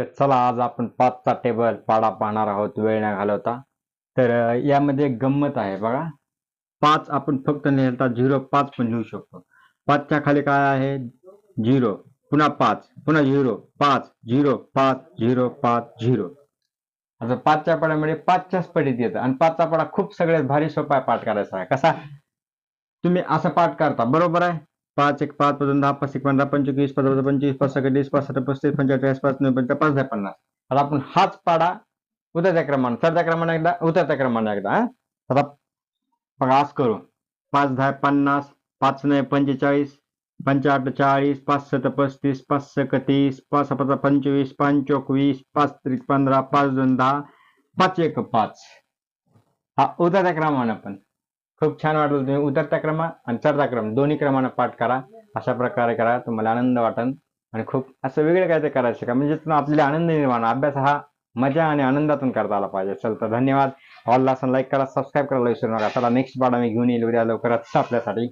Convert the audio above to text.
तर चला आज आपण पाचचा टेबल पाडा पाहणार आहोत वेळ न घालवता. तर यामध्ये एक गंमत आहे बघा. पाच आपण फक्त लिहिता झिरो पाच पण लिहू शकतो. पाचच्या खाली काय आहे? झिरो पुन्हा पाच पुन्हा झिरो पाच झिरो पाच झिरो पाच झिरो. आता पाचच्या पाड्यामध्ये पाचच्याच पडीत येतं. आणि पाचचा पाडा खूप सगळ्यात भारी सोपा आहे पाठ करायचा. आहे कसा? तुम्ही असं पाठ करता. बरोबर आहे? पाच एक पाच पाच दहा पाच एक पंधरा पंचवीस पाच पाच पंचवीस पाच सगळे पाच साठ पस्तीस पंचेचाळीस पाच नऊ पंचा पाच दहा हाच पाडा उतरत्या क्रमाने एकदा एकदा पाच पाच पाच सत पस्तीस पाच सक पाच पाच पंचवीस पंचोक वीस पाच त्रिक पंधरा पाच दोन पाच एक पाच। हा पण खूप छान वाटलं तुम्ही. उतरता क्रम आणि चढता क्रम. दोन्ही क्रमाने पाठ करा. अशा प्रकारे करा. तुम्हाला आनंद वाटन आणि खूप असं वेगळं काय ते करायचं का? म्हणजे तुम्ही आपल्याला आनंद निर्माण अभ्यास हा मजा आणि आनंदातून करता आला पाहिजे. चल तर धन्यवाद. आवडला असं लाईक करा सबस्क्राईब करायला विसरू नका. चला नेक्स्ट पाडा मी घेऊन येईल. उद्या लवकरच आपल्यासाठी.